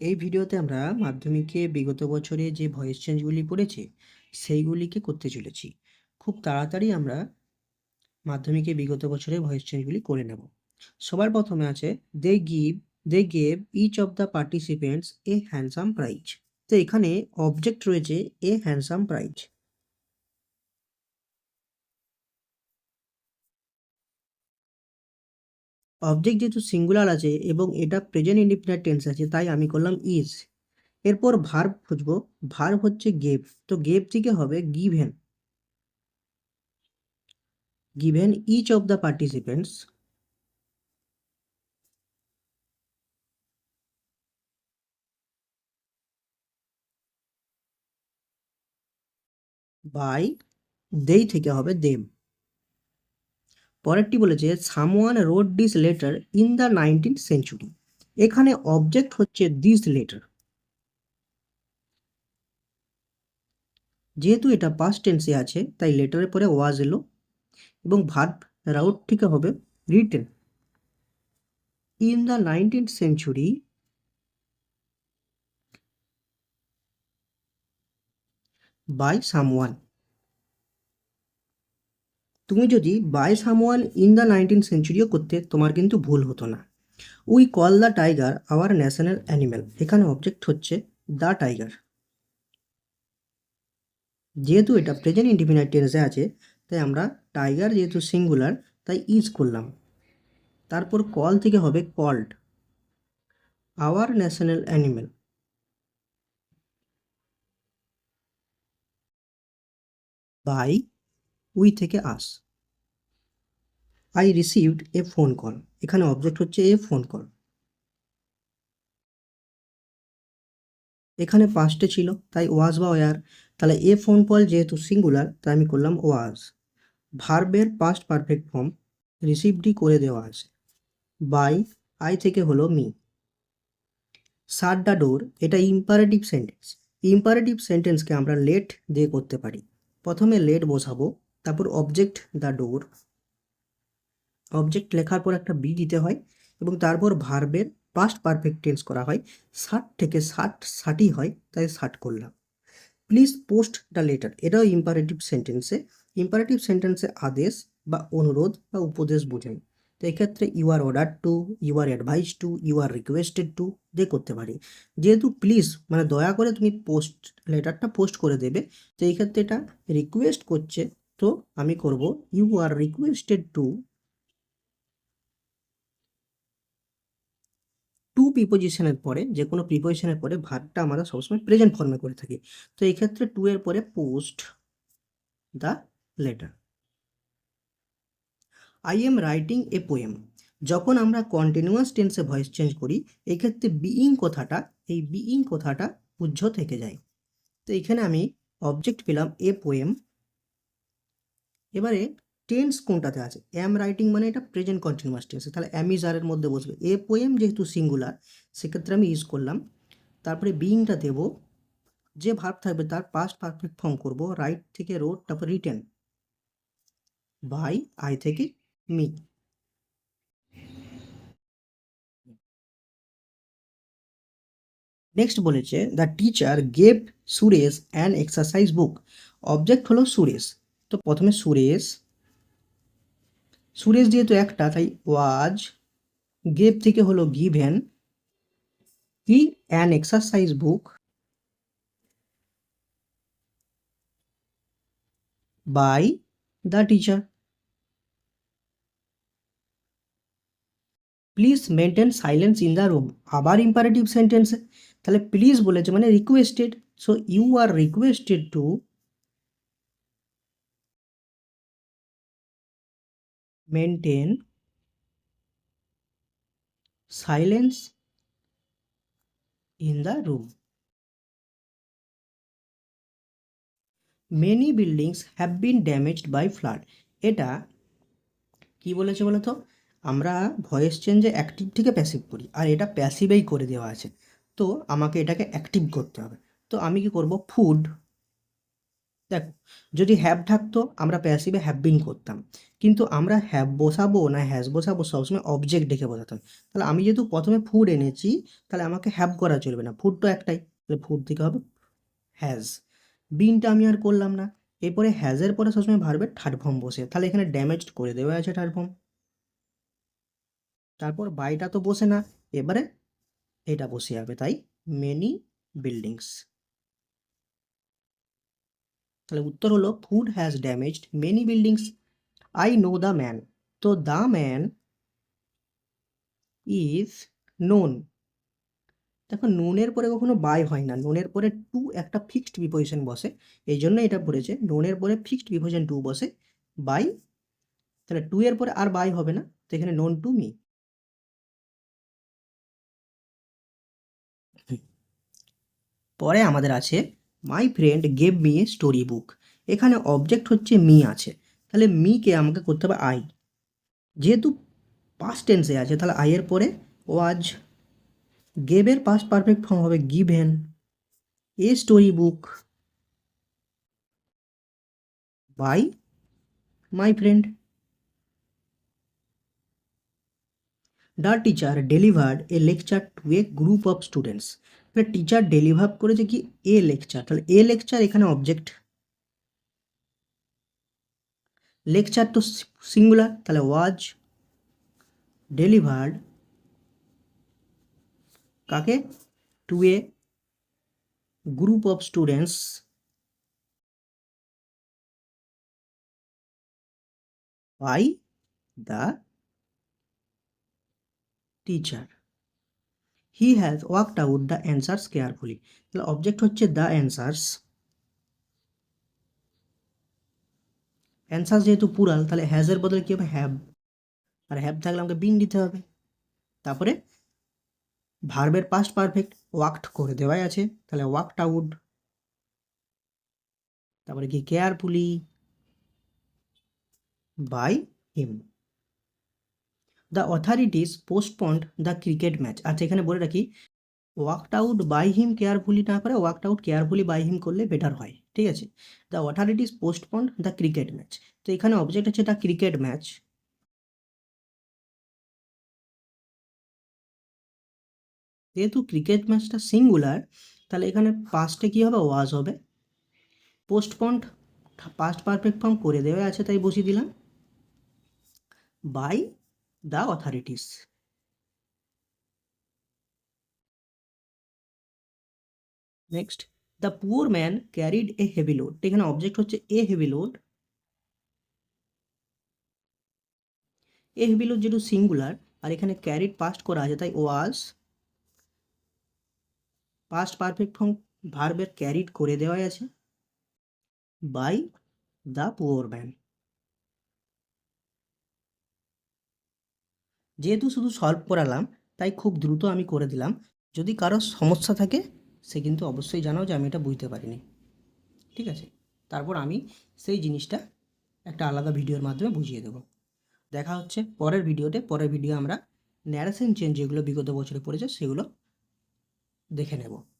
এই ভিডিওতে আমরা মাধ্যমিকে বিগত বছরে যে ভয়েস চেঞ্জগুলি পড়েছে, সেইগুলিকে করতে চলেছি। খুব তাড়াতাড়ি আমরা মাধ্যমিকে বিগত বছরে ভয়েস চেঞ্জগুলি করে নেব। সবার প্রথমে আছে they give they gave each of the participants a handsome prize তো এখানে অবজেক্ট রয়েছে এ হ্যান্ডসাম প্রাইজ অবজেক্ট যেহেতু সিঙ্গুলার আছে এবং এটা প্রেজেন্ট ইন্ডিপেন্ডেন্ট টেন্স আছে, তাই আমি করলাম ইজ এরপর ভার্ব খুঁজবো ভার্ব হচ্ছে গেভ তো গেভ থেকে হবে given given each of the participants by they থেকে হবে দেম পরেরটি বলেছে someone wrote this letter in the nineteen century এখানে অবজেক্ট হচ্ছে দিস লেটার যেহেতু এটা পাস্ট টেন্সে আছে, তাই লেটারের পরে ওয়াজ এলো এবং ভার্ব রাউট থেকে হবে written in the nineteen century by someone তুমি যদি by someone in the nineteen সেঞ্চুরিও করতে, তোমার কিন্তু ভুল হতো না। We call the tiger our national animal এখানে অবজেক্ট হচ্ছে দ্য টাইগার যেহেতু এটা প্রেজেন্ট ইন্ডিপেন্ডেন্ট টেন্সে আছে, তাই আমরা টাইগার যেহেতু সিঙ্গুলার তাই ইজ করলাম। তারপর কল থেকে হবে called our national animal by we থেকে us. I received a phone call এখানে অবজেক্ট হচ্ছে এ ফোন কল এখানে পাস্টে ছিল, তাই ওয়াজ বা ওয়ার তাহলে এ ফোন কল যেহেতু সিঙ্গুলার তাই আমি করলাম ওয়াজ ভার্বের পাস্ট পারফেক্ট ফর্ম রিসিভডই করে দেওয়া আছে। বাই আই থেকে হলো মি সার দ্য ডোর এটা ইম্পারেটিভ সেন্টেন্স ইম্পারেটিভ সেন্টেন্সকে আমরা লেট দিয়ে করতে পারি। প্রথমে লেট বসাবো। তারপর অবজেক্ট দ্য ডোর অবজেক্ট লেখার পর একটা বি দিতে হয় এবং তারপর ভার্বের পাস্ট পারফেক্ট টেন্স করা হয়। ষাট থেকে ষাট ষাটই হয়, তাই ষাট করলাম। প্লিজ পোস্ট দ্য লেটার এটাও ইম্পারেটিভ সেন্টেন্সে ইম্পারেটিভ সেন্টেন্সে আদেশ বা অনুরোধ বা উপদেশ বোঝায় তো এক্ষেত্রে you are order to you are advise to you are requested to দিয়ে করতে পারি। যেহেতু প্লিজ মানে দয়া করে তুমি পোস্ট লেটারটা পোস্ট করে দেবে, তো এই ক্ষেত্রে এটা রিকোয়েস্ট করছে তো আমি করব you are requested to to প্রিপোজিশনের পরে যে কোনো প্রিপোজিশনের পরে ভার্বটা আমরা সবসময় প্রেজেন্ট ফর্মে করে থাকি। তো এই ক্ষেত্রে টু এর পরে post the letter I am writing a poem যখন আমরা কন্টিনিউয়াস টেন্সে ভয়েস চেঞ্জ করি, এই ক্ষেত্রে বিইং কথাটা, এই বিইং কথাটা উজ্জ থেকে যায়। তো এখানে আমি অবজেক্ট পেলাম এ পোয়েম এবারে টেন্স কোনটাতে আছে? অ্যাম রাইটিং মানে এটা প্রেজেন্ট কন্টিনিউয়াস টেন্স তাহলে অ্যাম ইজ আর এর মধ্যে বসবে। এ পোয়েম যেহেতু সিঙ্গুলার সেক্ষেত্রে আমি ইউজ করলাম। তারপরে বিইংটা দেব। যে ভার্ব থাকবে তার পাস্ট পারফেক্ট ফর্ম করব। রাইট থেকে রোড তারপর রিটেন বাই আই থেকে মি নেক্সট বলেছে the teacher gave Suresh an exercise book object হলো সুরেশ তো প্রথমে সুরেশ। সুরেশ যেহেতু একটা, তাই ওয়াজ। গেভ থেকে হলো গিভেন। কি? An exercise book. By the teacher. Please maintain silence in the room. আবার ইম্পারেটিভ সেন্টেন্সে। তাহলে প্লিজ বলেছে মানে requested so you are requested to maintain silence in the room many buildings have been damaged by flood এটা কি বলেছে বলো তো? আমরা ভয়েস চেঞ্জে অ্যাক্টিভ থেকে প্যাসিভ করি, আর এটা প্যাসিভেই করে দেওয়া আছে। তো আমাকে এটাকে অ্যাক্টিভ করতে হবে। তো আমি কি করব? ফুড দেখো, যদি হ্যাভ থাকতো, আমরা প্যাসিভে হ্যাভ বিন করতাম। কিন্তু আমরা হ্যাভ বসাবো না হ্যাজ বসাবো, সবসময় অবজেক্ট দেখে বসাতাম তাহলে আমি যেহেতু প্রথমে ফুড এনেছি, তাহলে আমাকে হ্যাভ করা চলবে না। ফুড তো একটাই, তাহলে ফুড থেকে হবে হ্যাজ বিনটা আমি আর করলাম না। এরপরে হ্যাজের পরে সবসময় ভার্বের থার্ড ফর্ম বসে। তাহলে এখানে ড্যামেজড করে দেওয়া আছে থার্ড ফর্ম তারপর বাইটা তো বসে না, এবারে এটা বসে যাবে, তাই মেনি বিল্ডিংস তাহলে উত্তর হলো flood has damaged many buildings I know the man তো দ্য ম্যান ইজ নোন দেখো নুনের পরে কখনো বাই হয় না। নুনের পরে টু একটা ফিক্সড প্রিপোজিশন বসে। এই জন্য এটা পড়েছে নুনের পরে ফিক্সড প্রিপোজিশন টু বসে বাই তাহলে টু এর পরে আর বাই হবে না। তো এখানে নোন টু মি পরে আমাদের আছে my friend gave me a story book এখানে অবজেক্ট হচ্ছে মি আছে। তাহলে মিকে আমাকে করতে হবে আই যেহেতু পাস্ট টেন্সে আছে, তাহলে আইয়ের পরে ওয়াজ গেভের পাস্ট পারফেক্ট ফর্ম হবে given a story book by my friend the teacher delivered a lecture to a group of students তাহলে টিচার ডেলিভার করেছে কি এ লেকচার তাহলে এ লেকচার এখানে অবজেক্ট লেকচার তো সিঙ্গুলার তাহলে ওয়াজ ডেলিভার্ড কাকে? To a group of students by the teacher he has worked out the answers carefully তাহলে object হচ্ছে দ্য অ্যান্সার্স অ্যান্সার যেহেতু পুরাল তাহলে হ্যাজের বদলে কী হবে? হ্যাভ আর হ্যাভ থাকলে আমাকে বিন দিতে হবে। তারপরে ভার্বের পাস্ট পারফেক্ট ওয়াকড করে দেওয়াই আছে। তাহলে ওয়াকড আউট তারপরে কি carefully by him the authorities postponed the cricket match আচ্ছা এখানে বলে রাখি worked out by him carefully না করে worked out carefully by him করলে বেটার হয়, ঠিক আছে? The authorities postponed the cricket match তো এখানে অবজেক্ট হচ্ছে দ্য ক্রিকেট ম্যাচ যেহেতু ক্রিকেট ম্যাচটা সিঙ্গুলার তাহলে এখানে পাস্টে কী হবে? ওয়াজ হবে। পোস্টপন্ড পাস্ট পারফেক্ট ফর্ম করে দেওয়া আছে, তাই বসিয়ে দিলাম। By the authorities next the poor man carried a heavy load এখানে অবজেক্ট হচ্ছে a heavy load a heavy load যেহেতু সিঙ্গুলার আর এখানে ক্যারিড পাস্ট করা আছে তাই ওয়াজ পাস্ট পারফেক্ট ফর্ম ভার্বের ক্যারিড করে দেওয়াই আছে বাই দ্য পুয়ার ম্যান যেহেতু শুধু সলভ করালাম, তাই খুব দ্রুত আমি করে দিলাম। যদি কারও সমস্যা থাকে, সে কিন্তু অবশ্যই জানাও যে আমি এটা বুঝতে পারিনি। ঠিক আছে? তারপর আমি সেই জিনিসটা একটা আলাদা ভিডিওর মাধ্যমে বুঝিয়ে দেবো। দেখা হচ্ছে পরের ভিডিওতে। পরের ভিডিও আমরা ন্যারেশন চেঞ্জ যেগুলো বিগত বছরে পড়েছে, সেগুলো দেখে নেব।